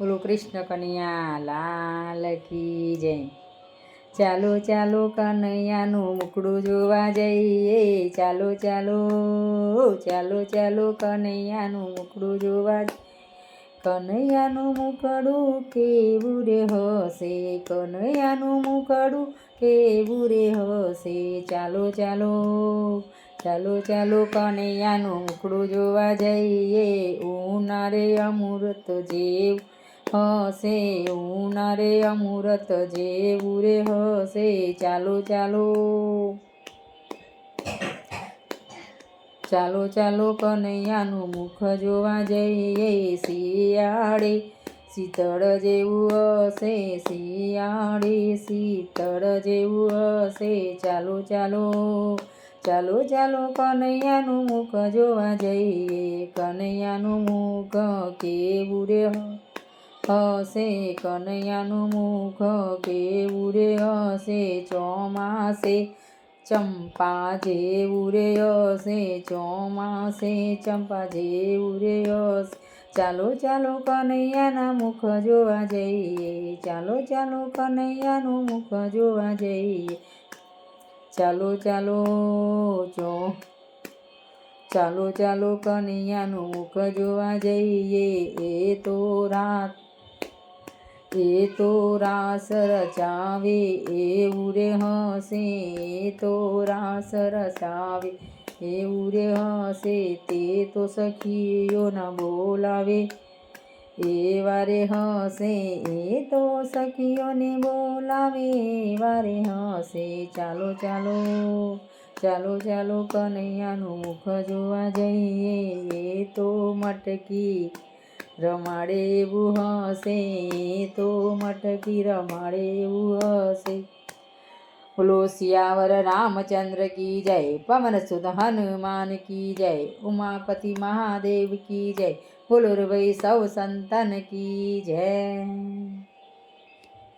બોલો કૃષ્ણ કનૈયા, લાલ કી જય. ચાલો ચાલો કનૈયાનું મુકડું જોવા જઈએ. ચાલો ચાલો ચાલો ચાલો કનૈયાનું મુકડું જોવા કનૈયાનું મુકડું કેવું રે હશે? કનૈયાનું મુકડું કેવું રે હશે? ચાલો ચાલો ચાલો ચાલો કનૈયાનું મુકડું જોવા જઈએ. ઉનારે અમૃત જેવું હશે ઉનારે અમૃત જેવું રે હશે. ચાલો ચાલો. ચાલો ચાલો, કનૈયાનું મુખ જોવા જઈએ. શિયાળે શીતળ જેવું હશે, શિયાળે શીતળ જેવું હશે. ચાલો ચાલો. ચાલો ચાલો, કનૈયાનું મુખ જોવા જઈએ. કનૈયાનું મુખ કેવું રે હશે કનૈયાનું મુખ કેવું રે હશે? ચોમાસે ચંપા જેવું રે હશે? ચોમાસે ચંપા જેવું રે હશે? ચાલો ચાલો કનૈયાના મુખ જોવા જઈએ. ચાલો ચાલો કનૈયાનું મુખ જોવા જઈએ. ચાલો ચાલો ચો ચાલો ચાલો કનૈયાનું મુખ જોવા જઈએ. એ તો રાત એ તો રાસ રચાવે એવું રે હશે એ તો રાસ રચાવે એવું રે હશે તે તો સખીઓના બોલાવે. એ વારે હશે એ તો સખીઓને બોલાવે વારે હશે ચાલો ચાલો ચાલો ચાલો કનૈયાનું મુખ જોવા જઈએ, એ તો મટકી રમાડે એવું હશે તો મટકી રમાડેવું હશે. બોલો શિયાવર રામચંદ્ર કી જય, પવન સુત હનુમાન કી જય, ઉમાપતિ મહાદેવ કી જય, બોલો ભાઈ સૌ સંતન કી જય.